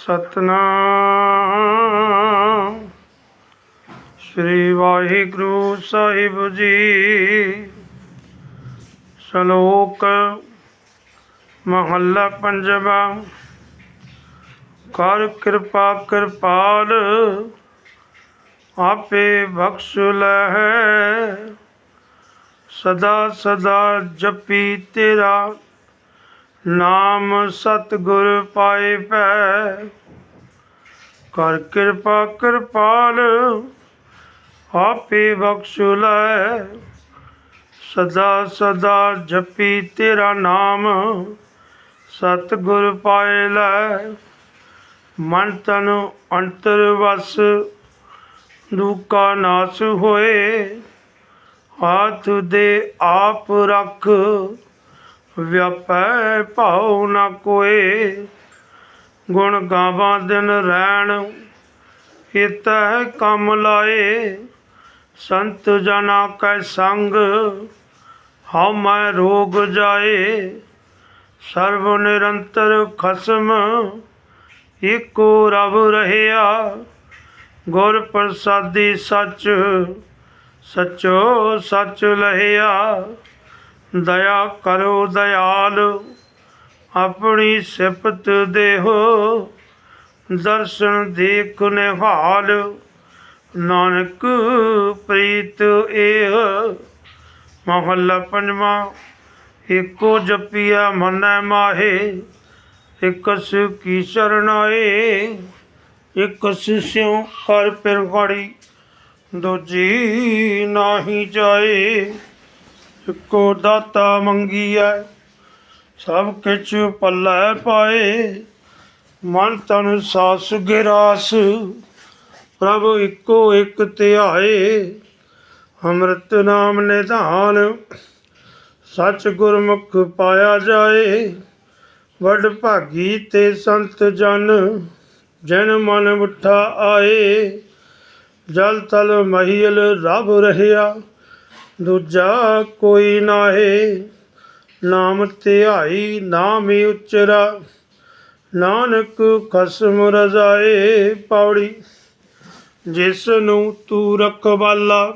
ਸਤਨਾਮ। ਸ੍ਰੀ ਵਾਹਿਗੁਰੂ ਸਾਹਿਬ ਜੀ, ਸ਼ਲੋਕ ਮਹੱਲਾ ਪੰਜਵਾ। ਕਰ ਕਿਰਪਾ ਕਿਰਪਾਲ, ਆਪੇ ਬਖਸ਼ ਲਹਿ ਸਦਾ ਸਦਾ ਜਪੀ ਤੇਰਾ। ਨਾਮ ਸਤਿਗੁਰ ਪਾਏ ਭੈ। ਕਰ ਕਿਰਪਾ ਕਿਰਪਾਲ, ਆਪੇ ਬਖਸ਼ ਲੈ। ਸਦਾ ਸਦਾ ਜਪੀ ਤੇਰਾ ਨਾਮ, ਸਤਿਗੁਰ ਪਾਏ ਲੈ। ਮਨ ਤਨ ਅੰਤਰ ਵਸ ਦੁਕਾ ਨਾਸ ਹੋਏ। ਹੱਥ ਦੇ ਆਪ ਰੱਖ ਵਿਆਪੈ ਭਾਉ ਨਾ ਕੋਏ। ਗੁਣ ਗਾਵਾਂ ਦਿਨ ਰਹਿਣ ਇਤਹਿ ਕੰਮ ਲਾਏ। ਸੰਤ ਜਨਾ ਕੈ ਸੰਗ, ਹਉ ਮੈਂ ਰੋਗ ਜਾਏ। ਸਰਬ ਨਿਰੰਤਰ ਖਸਮ ਏਕੋ ਰਬ ਰਹਿਆ। ਗੁਰ ਪ੍ਰਸਾਦੀ ਸੱਚ, ਸਚੋ ਸੱਚ ਲਹਿਆ। ਦਇਆ ਕਰੋ ਦਇਆਲ ਆਪਣੀ ਸਿਫਤ ਦੇਹੋ। ਦਰਸ਼ਨ ਦੇਖ ਨਿਹਾਲ, ਨਾਨਕ ਪ੍ਰੀਤ ਏਹ। ਮਹੱਲਾ ਪੰਜਵਾਂ, ਏਕੋ ਜਪੀਆ ਮਨੈ ਮਾਹੇ, ਇਕਸ ਕੀ ਸਰਣਾਏ ਇਕਸ ਸਿਉ ਕਰ ਪਿਰਗੜੀ ਦੂਜੀ ਨਾਹੀ ਜਾਏ। ਇੱਕੋ ਦਾਤਾ ਮੰਗੀਐ, ਸਭ ਕਿਛ ਪੱਲੇ ਪਾਏ। ਮਨ ਤਨ ਸਾਸ ਗਿਰਾਸ, ਪ੍ਰਭ ਇੱਕੋ ਇੱਕ ਧਿਆਏ। ਅੰਮ੍ਰਿਤ ਨਾਮ ਨਿਧਾਨ, ਸੱਚ ਗੁਰਮੁਖ ਪਾਇਆ ਜਾਏ। ਵੱਡ ਭਾਗੀ ਤੇ ਸੰਤ ਜਨ ਜਨ ਮਨ ਮੁੱਠਾ ਆਏ। ਜਲ ਤਲ ਮਹੀਲ ਰਬ ਰਹਿਆ। ਦੂਜਾ ਕੋਈ ਨਾਹੀ, ਨਾਮ ਧਿਆਈ ਨਾਮ ਹੀ ਉਚਰਾ। ਨਾਨਕ ਖਸਮ ਰਜ਼ਾਏ ਪੌੜੀ ਜਿਸ ਨੂੰ ਤੂੰ ਰਖਵਾਲਾ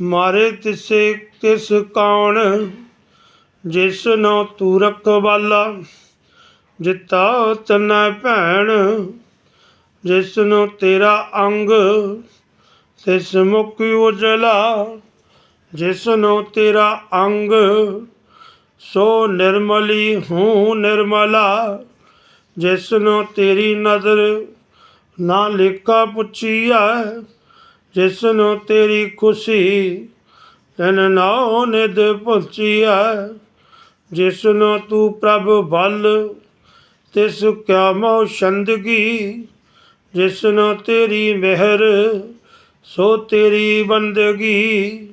ਮਾਰੇ ਤਿਸੇ ਤਿਸ ਕੌਣ ਜਿਸ ਨੂੰ ਤੂੰ ਰਖਵਾਲਾ ਜਿਤਾ ਤਨੈ ਭੈਣ ਜਿਸ ਨੂੰ ਤੇਰਾ ਅੰਗ, ਤਿਸ ਮੁਖ ਉਜਲਾ। ਜਿਸ ਨੂੰ ਤੇਰਾ ਅੰਗ, ਸੋ ਨਿਰਮਲੀ ਹੂੰ ਨਿਰਮਲਾ। ਜਿਸ ਨੂੰ ਤੇਰੀ ਨਜ਼ਰ ਨਾ ਲੇਖਾ ਪੁੱਛੀਆ ਜਿਸ ਨੂੰ ਤੇਰੀ ਖੁਸ਼ੀ ਤਨ ਨਾਉ ਨਿਦ ਪੁੱਛੀਆ ਜਿਸ ਨੂੰ ਤੂੰ ਪ੍ਰਭ ਬਲ, ਤਿਸ ਕਿਆ ਮੋ ਸ਼ੰਦਗੀ ਜਿਸ ਨੂੰ ਤੇਰੀ ਮਿਹਰ, ਸੋ ਤੇਰੀ ਬੰਦਗੀ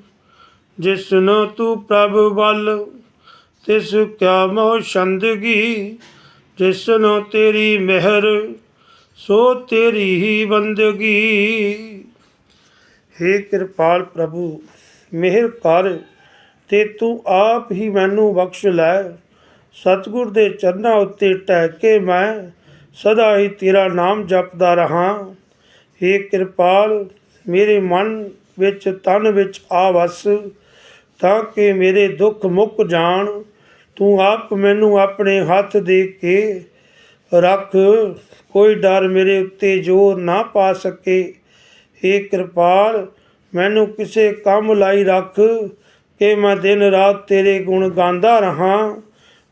ਜਿਸ ਨੂੰ ਤੂੰ ਪ੍ਰਭ ਬਲ ਤਿਸ ਕਿਆ ਮੋ ਸ਼ੰਦਗੀ ਜਿਸ ਨੂੰ ਤੇਰੀ ਮਿਹਰ, ਸੋ ਤੇਰੀ ਹੀ ਬੰਦਗੀ। हे ਕਿਰਪਾਲ ਪ੍ਰਭੂ, ਮਿਹਰ ਕਰ, ਤੇ ਤੂੰ ਆਪ ਹੀ ਮੈਨੂੰ ਬਖਸ਼ ਲੈ। ਸਤਿਗੁਰ ਦੇ ਚਰਨਾਂ ਉੱਤੇ ਟਹਿ ਕੇ ਮੈਂ ਸਦਾ ਹੀ ਤੇਰਾ ਨਾਮ ਜਪਦਾ ਰਹਾ। हे ਕਿਰਪਾਲ, ਮੇਰੇ ਮਨ ਵਿੱਚ, ਤਨ ਵਿੱਚ ਆ ਵਸ। ਤਾਂ ਕਿ ਮੇਰੇ ਦੁੱਖ ਮੁੱਕ ਜਾਣ। ਤੂੰ ਆਪ ਮੈਨੂੰ ਆਪਣੇ ਹੱਥ ਦੇ ਕੇ ਰੱਖ। ਕੋਈ ਡਰ ਮੇਰੇ ਉੱਤੇ ਜ਼ੋਰ ਨਾ ਪਾ ਸਕੇ। हे ਕਿਰਪਾਲ, ਮੈਨੂੰ ਕਿਸੇ ਕੰਮ ਲਈ ਰੱਖ ਕਿ ਮੈਂ ਦਿਨ ਰਾਤ ਤੇਰੇ ਗੁਣ ਗਾਉਂਦਾ ਰਹਾ।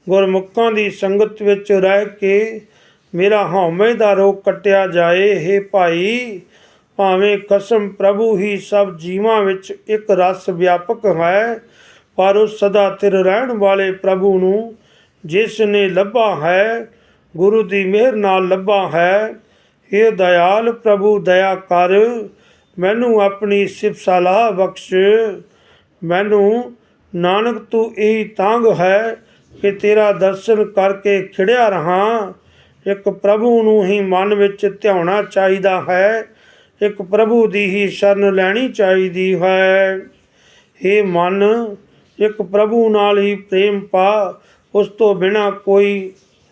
ਗੁਰਮੁਖਾਂ ਦੀ ਸੰਗਤ ਵਿੱਚ ਰਹਿ ਕੇ ਮੇਰਾ ਹਉਮੈ ਦਾ ਰੋਗ ਕਟਿਆ ਜਾਏ। हे ਭਾਈ ਭਾਵੇਂ ਕਸਮ ਪ੍ਰਭੂ ਹੀ ਸਭ ਜੀਵਾਂ ਵਿੱਚ ਇੱਕ ਰਸ ਵਿਆਪਕ ਹੈ, ਪਰ ਉਹ ਸਦਾ ਤਿਰ ਰਹਿਣ ਵਾਲੇ ਪ੍ਰਭੂ ਨੂੰ ਜਿਸ ਨੇ ਲੱਭਾ ਹੈ, ਗੁਰੂ ਦੀ ਮਿਹਰ ਨਾਲ ਲੱਭਾ ਹੈ। ਇਹ ਦਇਆਲ ਪ੍ਰਭੂ, ਦਇਆ ਕਰ, ਮੈਨੂੰ ਆਪਣੀ ਸਿਫਤ ਬਖਸ਼। ਮੈਨੂੰ, ਨਾਨਕ, ਤੂੰ ਇਹੀ ਤਾਂਗ ਹੈ ਕਿ ਤੇਰਾ ਦਰਸ਼ਨ ਕਰਕੇ ਖਿੜਿਆ ਰਹਾ। ਇੱਕ ਪ੍ਰਭੂ ਨੂੰ ਹੀ ਮਨ ਵਿੱਚ ਧਿਆਉਣਾ ਚਾਹੀਦਾ ਹੈ। ਇੱਕ ਪ੍ਰਭੂ ਦੀ ਹੀ ਸ਼ਰਨ ਲੈਣੀ ਚਾਹੀਦੀ ਹੈ। हे ਮਨ, ਇੱਕ ਪ੍ਰਭੂ ਨਾਲ ਹੀ ਪ੍ਰੇਮ ਪਾ, ਉਸ ਤੋਂ ਬਿਨਾ ਕੋਈ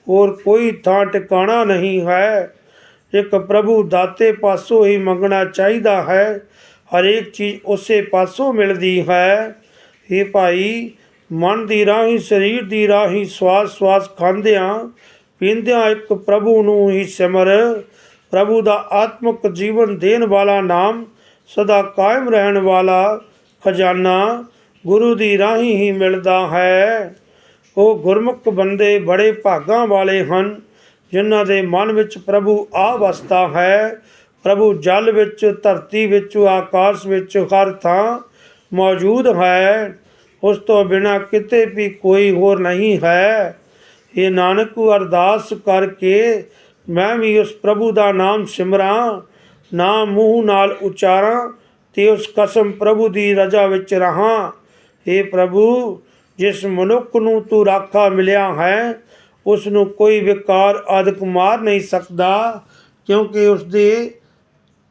ਹੋਰ ਕੋਈ ਥਾਂ ਟਿਕਾਣਾ ਨਹੀਂ ਹੈ। ਇੱਕ ਪ੍ਰਭੂ ਦਾਤੇ ਪਾਸੋਂ ਹੀ ਮੰਗਣਾ ਚਾਹੀਦਾ ਹੈ। ਹਰੇਕ ਚੀਜ਼ ਉਸੇ ਪਾਸੋਂ ਮਿਲਦੀ ਹੈ। ਇਹ ਭਾਈ, ਮਨ ਦੀ ਰਾਹੀਂ, ਸਰੀਰ ਦੀ ਰਾਹੀਂ ਸਵਾਸ ਸਵਾਸ ਖਾਂਦਿਆਂ, ਪੀਂਦਿਆਂ ਇੱਕ ਪ੍ਰਭੂ ਨੂੰ ਹੀ ਸਿਮਰ ਪ੍ਰਭੂ ਦਾ ਆਤਮਿਕ ਜੀਵਨ ਦੇਣ ਵਾਲਾ ਨਾਮ, ਸਦਾ ਕਾਇਮ ਰਹਿਣ ਵਾਲਾ ਖਜ਼ਾਨਾ ਗੁਰੂ ਦੀ ਰਾਹੀਂ ਹੀ ਮਿਲਦਾ ਹੈ। ਉਹ ਗੁਰਮੁਖ ਬੰਦੇ ਬੜੇ ਭਾਗਾਂ ਵਾਲੇ ਹਨ, ਜਿਨ੍ਹਾਂ ਦੇ ਮਨ ਵਿੱਚ ਪ੍ਰਭੂ ਆ ਵਸਦਾ ਹੈ। ਪ੍ਰਭੂ ਜਲ ਵਿੱਚ, ਧਰਤੀ ਵਿੱਚ, ਆਕਾਸ਼ ਵਿੱਚ ਹਰ ਥਾਂ ਮੌਜੂਦ ਹੈ। ਉਸ ਤੋਂ ਬਿਨਾ ਕਿਤੇ ਵੀ ਕੋਈ ਹੋਰ ਨਹੀਂ ਹੈ। ਇਹ ਨਾਨਕ ਅਰਦਾਸ ਕਰਕੇ ਮੈਂ ਵੀ ਉਸ ਪ੍ਰਭੂ ਦਾ ਨਾਮ ਸਿਮਰਾਂ, ਨਾ ਮੂੰਹ ਨਾਲ ਉਚਾਰਾਂ, ਤੇ ਉਸ ਕਸਮ ਪ੍ਰਭੂ ਦੀ ਰਜਾ ਵਿੱਚ ਰਹਾ। हे ਪ੍ਰਭੂ, ਜਿਸ ਮਨੁੱਖ ਨੂੰ ਤੂੰ ਰਾਖਾ ਮਿਲਿਆ ਹੈ, ਉਸ ਨੂੰ ਕੋਈ ਵਿਕਾਰ ਆਦਿਕ ਮਾਰ ਨਹੀਂ ਸਕਦਾ, ਕਿਉਂਕਿ ਉਸ ਦੇ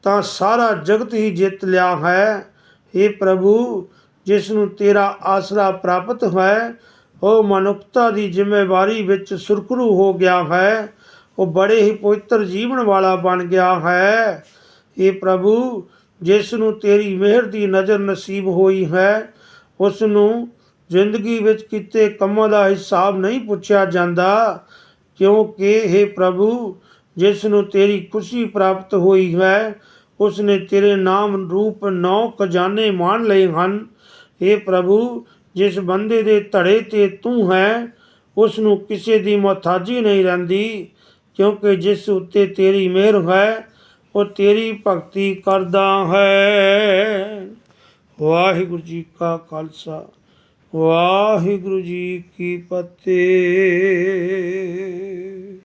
ਤਾਂ ਸਾਰਾ ਜਗਤ ਹੀ ਜਿੱਤ ਲਿਆ ਹੈ। हे ਪ੍ਰਭੂ, ਜਿਸ ਨੂੰ ਤੇਰਾ ਆਸਰਾ ਪ੍ਰਾਪਤ ਹੈ, ਉਹ ਮਨੁੱਖਤਾ ਦੀ ਜ਼ਿੰਮੇਵਾਰੀ ਵਿੱਚ ਸੁਰਖਰੂ ਹੋ ਗਿਆ ਹੈ। ਉਹ ਬੜੇ ਹੀ ਪਵਿੱਤਰ ਜੀਵਨ ਵਾਲਾ ਬਣ ਗਿਆ ਹੈ। ਇਹ ਪ੍ਰਭੂ, ਜਿਸ ਨੂੰ ਤੇਰੀ ਮਿਹਰ ਦੀ ਨਜ਼ਰ ਨਸੀਬ ਹੋਈ ਹੈ, ਉਸ ਨੂੰ ਜ਼ਿੰਦਗੀ ਵਿੱਚ ਕੀਤੇ ਕੰਮਾਂ ਦਾ ਹਿਸਾਬ ਨਹੀਂ ਪੁੱਛਿਆ ਜਾਂਦਾ, ਕਿਉਂਕਿ हे ਪ੍ਰਭੂ, ਜਿਸ ਨੂੰ ਤੇਰੀ ਖੁਸ਼ੀ ਪ੍ਰਾਪਤ ਹੋਈ ਹੈ ਉਸ ਨੇ ਤੇਰੇ ਨਾਮ ਰੂਪ ਨੌ ਖਜ਼ਾਨੇ ਮਾਣ ਲਏ ਹਨ। हे ਪ੍ਰਭੂ, ਜਿਸ ਬੰਦੇ ਦੇ ਧੜੇ ਤੇ ਤੂੰ ਹੈ ਉਸ ਨੂੰ ਕਿਸੇ ਦੀ ਮੁਹਤਾਜੀ ਨਹੀਂ ਰਹਿੰਦੀ। ਕਿਉਂਕਿ ਜਿਸ ਉੱਤੇ ਤੇਰੀ ਮਿਹਰ ਹੈ, ਉਹ ਤੇਰੀ ਭਗਤੀ ਕਰਦਾ ਹੈ। ਵਾਹਿਗੁਰੂ ਜੀ ਕਾ ਖਾਲਸਾ, ਵਾਹਿਗੁਰੂ ਜੀ ਕੀ ਫਤਿਹ।